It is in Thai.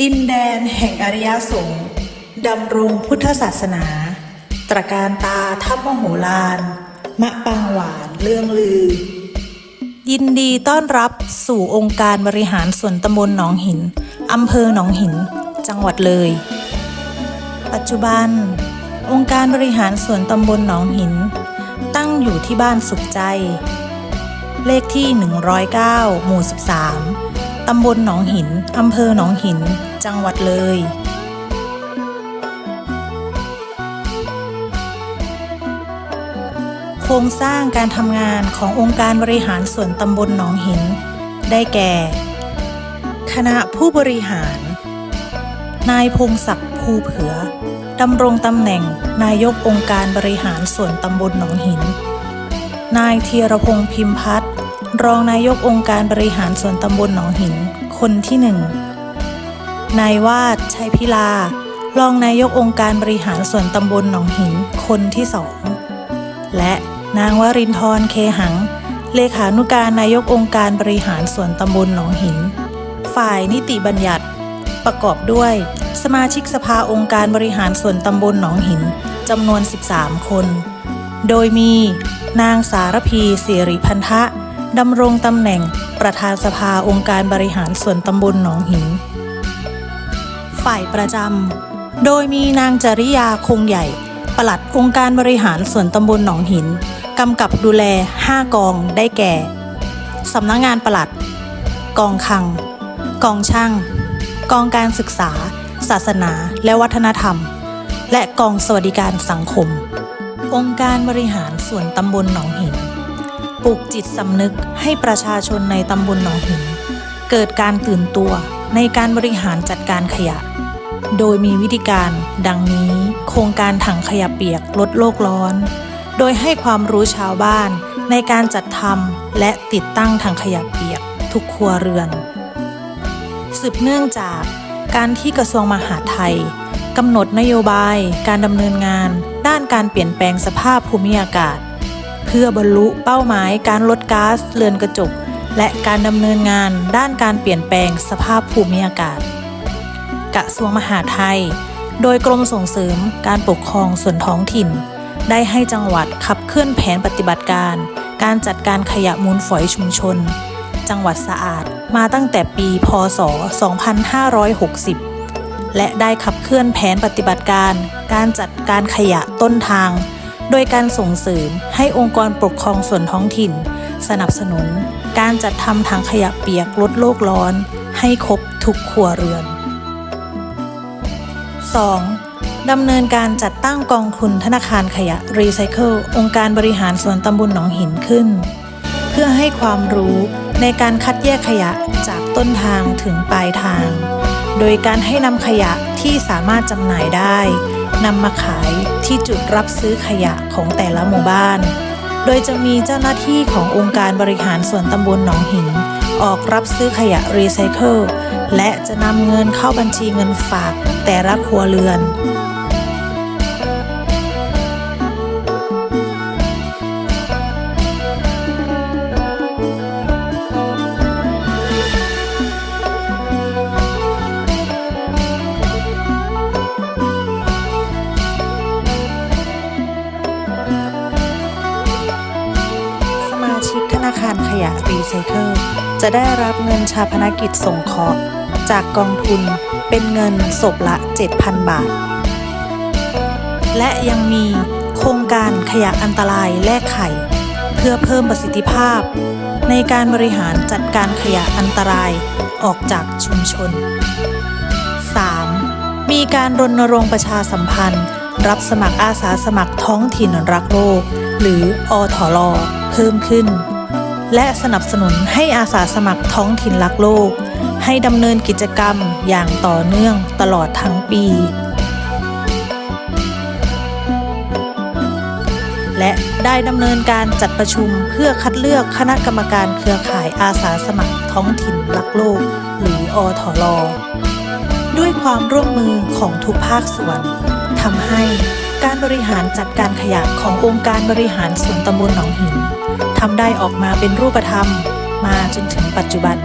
ดินแดนแห่งอริยสงฆ์ดำรงพุทธศาสนา ตระการตาทัพมโหฬารมะปางหวานเรื่องลือ ยินดีต้อนรับสู่องค์การบริหารส่วนตำบลหนองหินอำเภอหนองหิน จังหวัดเลย ปัจจุบัน องค์การบริหารส่วนตำบลหนองหิน ตั้งอยู่ที่บ้านสุขใจ เลขที่ 109 หมู่ 13 ตำบลหนองหิน อำเภอหนองหิน จังหวัดเลย โครงสร้างการทำงานขององค์การบริหารส่วนตำบลหนองหิน ได้แก่ คณะผู้บริหาร นายพงศักดิ์ภูเผือดำรงตำแหน่งนายกองค์การบริหารส่วนตำบลหนองหิน นายธียรพงษ์พิมพัฒน์ รองนายกองค์การบริหารส่วนตำบลหนองหิน คนที่หนึ่งนายวาดชัยพิลา รองนายกองค์การบริหารส่วนตำบลหนองหิน คนที่สอง และนางวรินทร์เคหัง เลขานุการนายกองค์การบริหารส่วนตำบลหนองหิน ฝ่ายนิติบัญญัติ ประกอบด้วย สมาชิกสภาองค์การบริหารส่วนตำบลหนองหินจำนวน 13 คน โดยมี นางสารพีสิริพันธะ ดำรงตำแหน่งประธานสภาองค์การบริหารส่วนตำบลหนองหิน ฝ่ายประจำ โดยมีนางจริยาคงใหญ่ ปลัดองค์การบริหารส่วนตำบลหนองหินกำกับดูแล 5 กองได้แก่ สำนักงงานปลัด กองคลัง กองช่าง กองการศึกษา ศาสนา และวัฒนธรรม และกองสวัสดิการสังคม องค์การบริหารส่วนตำบลหนองหิน ปลูกจิตสำนึกให้ประชาชนในตำบลหนองหินเกิดการตื่นตัวในการบริหารจัดการขยะ โดยมีวิธีการดังนี้ โครงการถังขยะเปียกลดโลกร้อน โดยให้ความรู้ชาวบ้านในการจัดทำและติดตั้งถังขยะเปียกทุกครัวเรือน สืบเนื่องจากการที่กระทรวงมหาดไทยกำหนดนโยบายการดำเนินงาน ด้านการเปลี่ยนแปลงสภาพภูมิอากาศ เพื่อบรรลุเป้าหมายการลดก๊าซเรือนกระจก และการดำเนินงานด้านการเปลี่ยนแปลงสภาพภูมิอากาศ กระทรวงมหาดไทย โดยกรมส่งเสริมการปกครองส่วนท้องถิ่น ได้ให้จังหวัดขับเคลื่อนแผนปฏิบัติการ การจัดการขยะมูลฝอยชุมชน จังหวัดสะอาดมาตั้งแต่ปี พศ 2560 และได้ขับเคลื่อนแผนปฏิบัติการ การจัดการขยะต้นทาง โดยการส่งเสริมให้องค์กรปกครองส่วนท้องถิ่น สนับสนุน การจัดทำถังขยะเปียกลดโลกร้อน ให้ครบทุกครัวเรือน 2. ดำเนินการจัดตั้งกองทุนธนาคารขยะรีไซเคิลองค์การบริหารส่วนตำบลหนองหินขึ้น เพื่อให้ความรู้ในการคัดแยกขยะจากต้นทางถึงปลายทาง โดยการให้นำขยะที่สามารถจำหน่ายได้ นำมาขายที่จุดรับซื้อขยะของแต่ละหมู่บ้าน โดยจะมีเจ้าหน้าที่ขององค์การบริหารส่วนตำบลหนองหิน ออกรับซื้อขยะรีไซเคิลและจะนำเงินเข้าบัญชีเงินฝากแต่ละครัวเรือน ยะรีไซเคิลจะได้รับเงินชาพนกิจสงเคราะห์จากกองทุนเป็นเงินศพละ 7,000 บาท และยังมีโครงการขยะอันตรายแลกไข่ เพื่อเพิ่มประสิทธิภาพ ในการบริหารจัดการขยะอันตรายออกจากชุมชน 3. มีการรณรงค์ประชาสัมพันธ์ รับสมัครอาสาสมัครท้องถิ่นรักโลก หรืออทลเพิ่มขึ้น และสนับสนุนให้อาสาสมัครท้องถิ่นรักโลก ให้ดำเนินกิจกรรมอย่างต่อเนื่องตลอดทั้งปี และได้ดำเนินการจัดประชุมเพื่อคัดเลือกคณะกรรมการเครือข่ายอาสาสมัครท้องถิ่นรักโลก หรืออทลด้วยความร่วมมือของทุกภาคส่วนทำให้การบริหารจัดการขยะขององค์การบริหารส่วนตำบลหนองหิน ทำได้ออกมาเป็นรูปธรรม มาจนถึงปัจจุบัน